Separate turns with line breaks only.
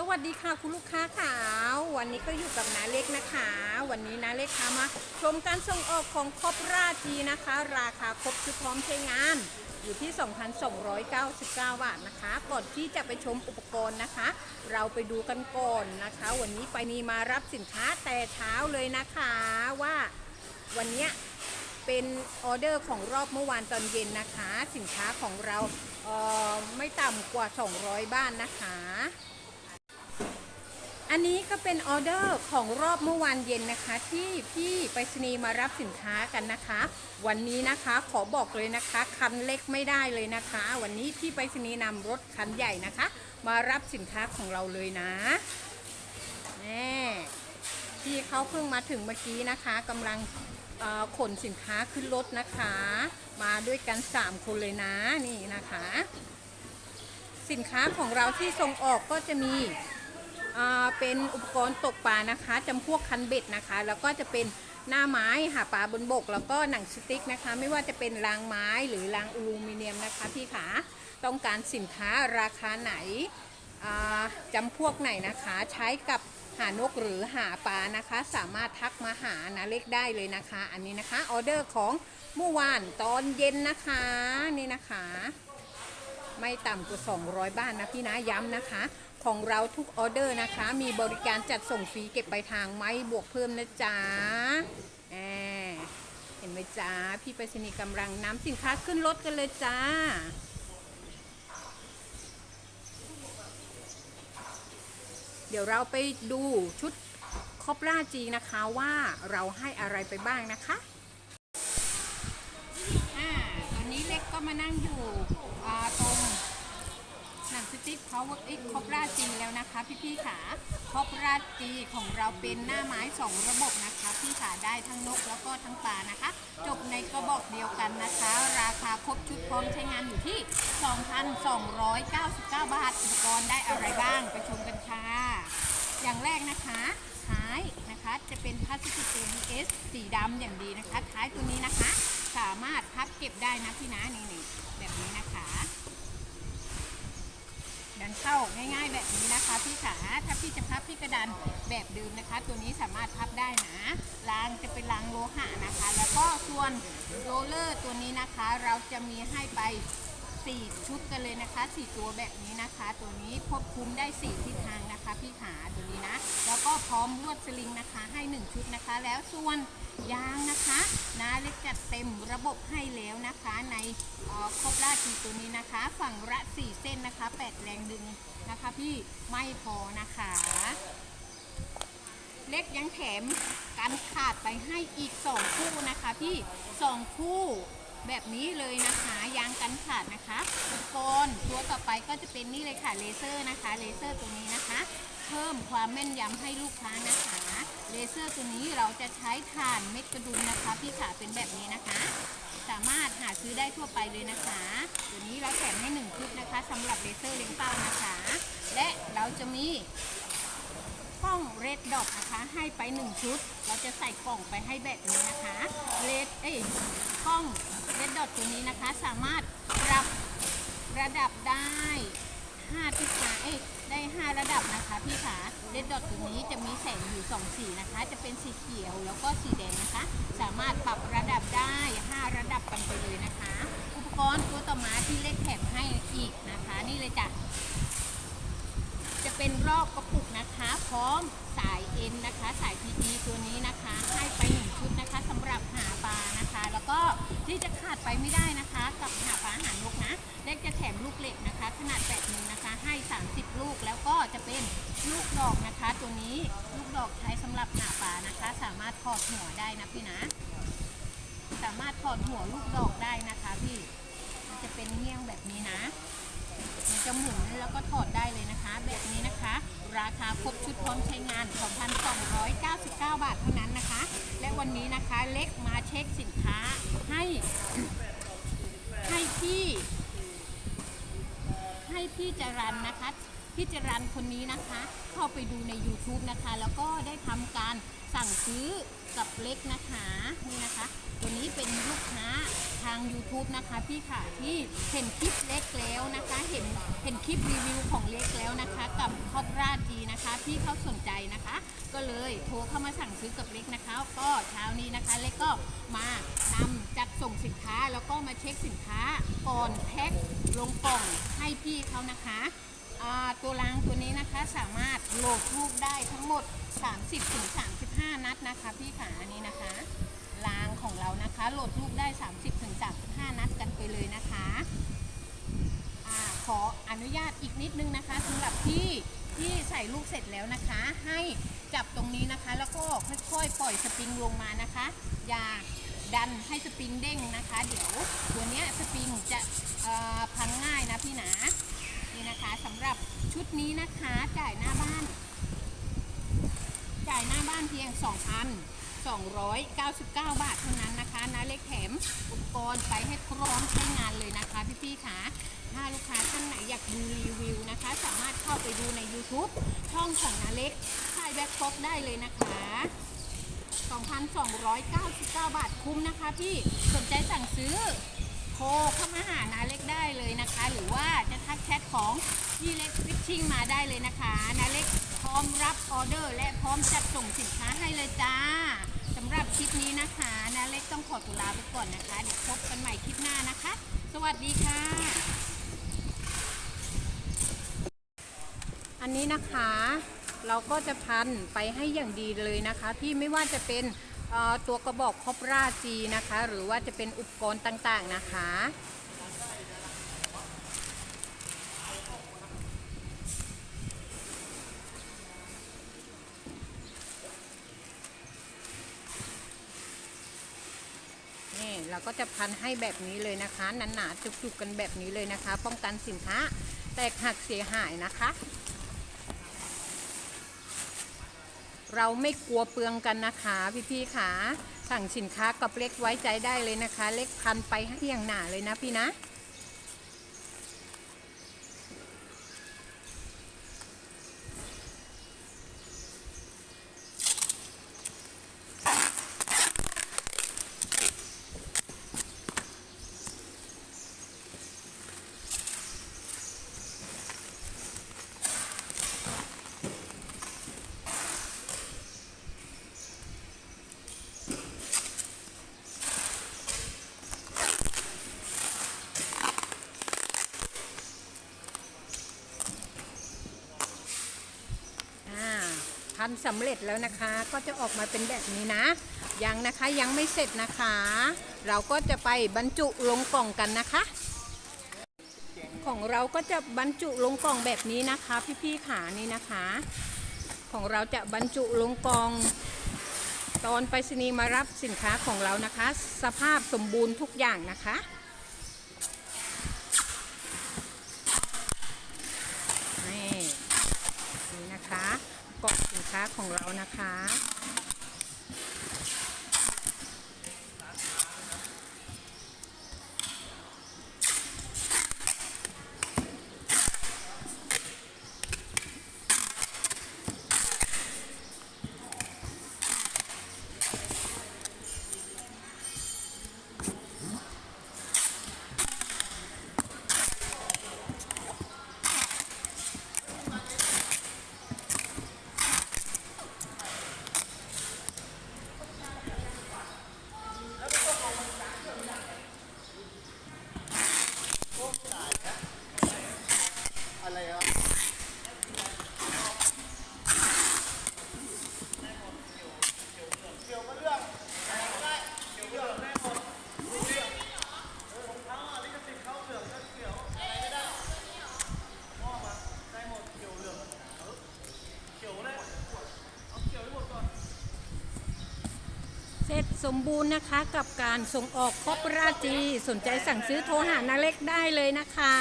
สวัสดีค่ะคุณลูกค้าค่ะวันนี้ก็อยู่กับน้าเล็กนะคะ วันนี้น้าเล็กพามาชมการส่งออกของคอปราจีนะคะ ราคาครบชุดพร้อมใช้งาน อยู่ที่ 2,299 บาทนะคะ ก่อนที่จะไปชมอุปกรณ์นะคะ เราไปดูกันก่อนนะคะ วันนี้ไปนีมารับสินค้าแต่เช้าเลยนะคะว่าวันนี้เป็นออเดอร์ของรอบเมื่อวานตอนเย็นนะคะ สินค้าของเราเไม่ต่ำกว่า 200 บ้านนะคะ อันนี้ก็เป็นออเดอร์ของรอบเมื่อวานเย็นนะคะ ที่พี่ไปรษณีย์มารับสินค้ากันนะคะ วันนี้นะคะขอบอกเลยนะคะ คันเล็กไม่ได้เลยนะคะ วันนี้พี่ไปรษณีย์นำรถคันใหญ่นะคะ มารับสินค้าของเราเลยนะแน่พี่เขาเพิ่งมาถึงเมื่อกี้นะคะกำลังขนสินค้าขึ้นรถนะคะ มาด้วยกัน 3 คนเลยนะนี่นะคะ สินค้าของเราที่ส่งออกก็จะมี เป็นอุปกรณ์ตกปลานะคะจำพวกคันเบ็ดนะคะ แล้วก็จะเป็นหน้าไม้หาปลาบนบก แล้วก็หนังสติ๊กนะคะ ไม่ว่าจะเป็นรางไม้หรือรางอลูมิเนียมนะคะพี่ขาต้องการสินค้าราคาไหนอ่าจำพวกไหนนะคะใช้กับหานกหรือหาปลานะคะ สามารถทักมาหานะเล็กได้เลยนะคะ อันนี้นะคะออเดอร์ของเมื่อวานตอนเย็นนะคะนี่นะคะ ไม่ต่ำกว่า 200 บ้านนะพี่นะย้ำนะคะ ของเราทุกออเดอร์นะคะ มีบริการจัดส่งฟรีเก็บปทางไม่บวกเพิ่มนะจ๊ะแหมเห็นไหมจ๊ะพี่ไปรษณีย์กำลังน้ำสินค้าขึ้นรถกันเลยจ้าเดี๋ยวเราไปดูชุดคอปราจีนะคะว่าเราให้อะไรไปบ้างนะคะอ่าตอนนี้เล็กก็มานั่งอยู่อ่าตรง หนังสติ๊กเขาเอ็กคอปราจีแล้วนะคะพี่ๆขาคอปราจีของเราเป็นหน้าไม้สองระบบนะคะ พี่ขาได้ทั้งนกแล้วก็ทั้งปลานะคะ จบในกระบอกเดียวกันนะคะ ราคาครบชุดพร้อมใช้งานอยู่ที่ 2,299 บาท อุปกรณ์ได้อะไรบ้างไปชมกันค่ะ อย่างแรกนะคะท้ายนะคะจะเป็นพลาสติก ABS สีดำอย่างดีนะคะ ท้ายตัวนี้นะคะ สามารถพับเก็บได้นะพี่นะนี่นี่แบบนี้นะคะันเข้าง่ายๆแบบนี้นะคะพี่ขาถ้าพี่จะพับพี่กระดันแบบเดิมนะคะ ตัวนี้สามารถพับได้นะรางจะเป็นรางโลหะนะคะ แล้วก็ส่วนโรลเลอร์ตัวนี้นะคะ เราจะมีให้ไป 4 ชุดกันเลยนะคะ 4 ตัวแบบนี้นะคะ ตัวนี้ควบคุมได้ 4 ทิศทางนะคะ พี่ขาตัวนี้นะ แล้วก็พร้อมลวดสลิงนะคะให้ 1 ชุดนะคะ แล้วส่วน ยางนะคะนาเล็กจัดเต็มระบบให้แล้วนะคะในออครบราชีตัวนี้นะคะ ฝั่งละ4เส้นนะคะ8แรงดึงนะคะพี่ไม่พอนะคะ เล็กยังแถมกันขาดไปให้อีก2คู่นะคะพี่2คู่ แบบนี้เลยนะคะยางกันขาดนะคะอุกรณ์ตัวต่อไปก็จะเป็นนี่เลยค่ะเลเซอร์นะคะเลเซอร์ตัวนี้นะคะ เพิ่มความแม่นยำให้ลูกค้านะคะเลเซอร์ตัวนี้เราจะใช้ถ่านเม็ดกระดุมนะคะพี่ขาเป็นแบบนี้นะคะ สามารถหาซื้อได้ทั่วไปเลยนะคะ ตัวนี้เราแถมให้1ชุดนะคะสำหรับเลเซอร์เล็งเป้านะคะ และเราจะมี กล้องเรดดอทนะคะ ให้ไป 1 ชุด เราจะใส่กล่องไปให้แบบนี้นะคะเรดเอ้ยกล้องเรดดอทตัวนี้นะคะ สามารถปรับระดับได้5ทิศทางเอ้ยได้ 5 ระดับนะคะพี่ขาเรดดอทตัวนี้จะมีแสงอยู่2สีนะคะ จะเป็นสีเขียวแล้วก็สีแดงนะคะ สามารถปรับระดับได้ 5 ระดับกันไปเลยนะคะ อุปกรณ์ตัวต่อมาที่เล็กแถมให้อีกนะคะ นี่เลยจ้ะจะเป็นรอบกระปุก นะคะ พร้อมสายเอ็นนะคะ สาย PE ตัวนี้นะคะ ให้ไปหนึ่งชุดนะคะสำหรับหาปลานะคะ แล้วก็ที่จะขาดไปไม่ได้นะคะ กับหาปลาหานกนะเล็กจะแถมลูกเหล็กนะคะ ขนาด8มิลนะคะ ให้ 30 ลูกแล้วก็จะเป็นลูกดอกนะคะ ตัวนี้ลูกดอกใช้สำหรับหาปลานะคะ สามารถถอดหัวได้นะพี่นะ สามารถถอดหัวลูกดอกได้นะคะพี่มันจะเป็นเงี้ยงแบบนี้นะมันจะหมุนแล้วก็ถอดได้เลยนะคะ แบบนี้นะคะ ราคาครบชุดพร้อมใช้งาน 2,299 บาทเท่านั้นนะคะ และวันนี้นะคะเล็กมาเช็คสินค้าให้ ให้พี่ ให้พี่จรันนะคะ พี่จรันคนนี้นะคะ เข้าไปดูใน YouTube นะคะ แล้วก็ได้ทำการสั่งซื้อกับเล็กนะคะนี่นะคะ ตัวนี้เป็นลูกค้าทาง YouTube นะคะพี่ค่ะที่เห็นคลิปเล็กแล้วนะคะ เห็นเห็นคลิปรีวิวของเล็กแล้วนะคะ กับคอปราจีนะคะ พี่เขาสนใจนะคะ ก็เลยโทรเข้ามาสั่งซื้อกับเล็กนะคะ ก็เช้านี้นะคะเล็กก็มานำจัดส่งสินค้าแล้วก็มาเช็คสินค้าก่อนแพ็คลงกล่องให้พี่เขานะคะ ตัวรางตัวนี้นะคะสามารถโหลดลูกได้ทั้งหมด 30-35 นัดนะคะพี่ขาอันนี้นะคะรางของเรานะคะโหลดลูกได้ 30-35 นัดกันไปเลยนะคะอขออนุญาตอีกนิดนึงนะคะสำหรับที่ที่ใส่ลูกเสร็จแล้วนะคะ ให้จับตรงนี้นะคะ แล้วก็ค่อยๆ ปล่อยสปริงลงมานะคะ อย่าดันให้สปริงเด้งนะคะ เดี๋ยวตัวเนี้ยสปริงจะพังง่ายนะพี่หนา นี่นะคะสำหรับชุดนี้นะคะจ่ายหน้าบ้าน จ่ายหน้าบ้านเพียง 2,299 บาทเท่านั้นนะคะนะเล็กแถมอุปกรณ์ไปให้พร้อมใช้งานเลยนะคะพี่ๆค่ะถ้าลูกค้าท่านไหนอยากดูรีวิวนะคะ สามารถเข้าไปดูใน YouTube ช่องของนาเล็กค่ายแบ็คฟ็อกได้เลยนะคะ2,299 บาทคุ้มนะคะพี่สนใจสั่งซื้อ โทรเข้ามาหานาเล็กได้เลยนะคะ หรือว่าจะทักแชทของพี่เล็กฟิชชิ่งมาได้เลยนะคะนาเล็กพร้อมรับออเดอร์ และพร้อมจัดส่งสินค้าให้เลยจ้าสำหรับคลิปนี้นะคะนาเล็กต้องขอตุลาไปก่อนนะคะเดี๋ยวพบกันใหม่คลิปหน้านะคะ สวัสดีค่ะ อันนี้นะคะเราก็จะพันไปให้อย่างดีเลยนะคะ พี่ไม่ว่าจะเป็น ตัวกระบอกคอปราจีนะคะ หรือว่าจะเป็นอุปกรณ์ต่างๆนะคะ นี่เราก็จะพันให้แบบนี้เลยนะคะหนาๆจุกๆกันแบบนี้เลยนะคะ ป้องกันสินค้าแตกหักเสียหายนะคะ เราไม่กลัวเปลืองกันนะคะพี่ๆค่ะสั่งสินค้ากับเล็กไว้ใจได้เลยนะคะ เล็กพันไปให้อย่างหนาเลยนะพี่นะ อ่า พันสำเร็จแล้วนะคะ ก็จะออกมาเป็นแบบนี้นะ ยังนะคะยังไม่เสร็จนะคะ เราก็จะไปบรรจุลงกล่องกันนะคะ ของเราก็จะบรรจุลงกล่องแบบนี้นะคะ พี่ๆขานี่นะคะ ของเราจะบรรจุลงกล่องตอนไปรษณีย์มารับสินค้าของเรานะคะ สภาพสมบูรณ์ทุกอย่างนะคะ นี่นี่นะคะกล่องสิน ค้าของเรานะคะ ร็จสมบูรณ์นะคะกับการส่งออกคอปราจี สนใจสั่งซื้อโทรหานาเล็กได้เลยนะคะ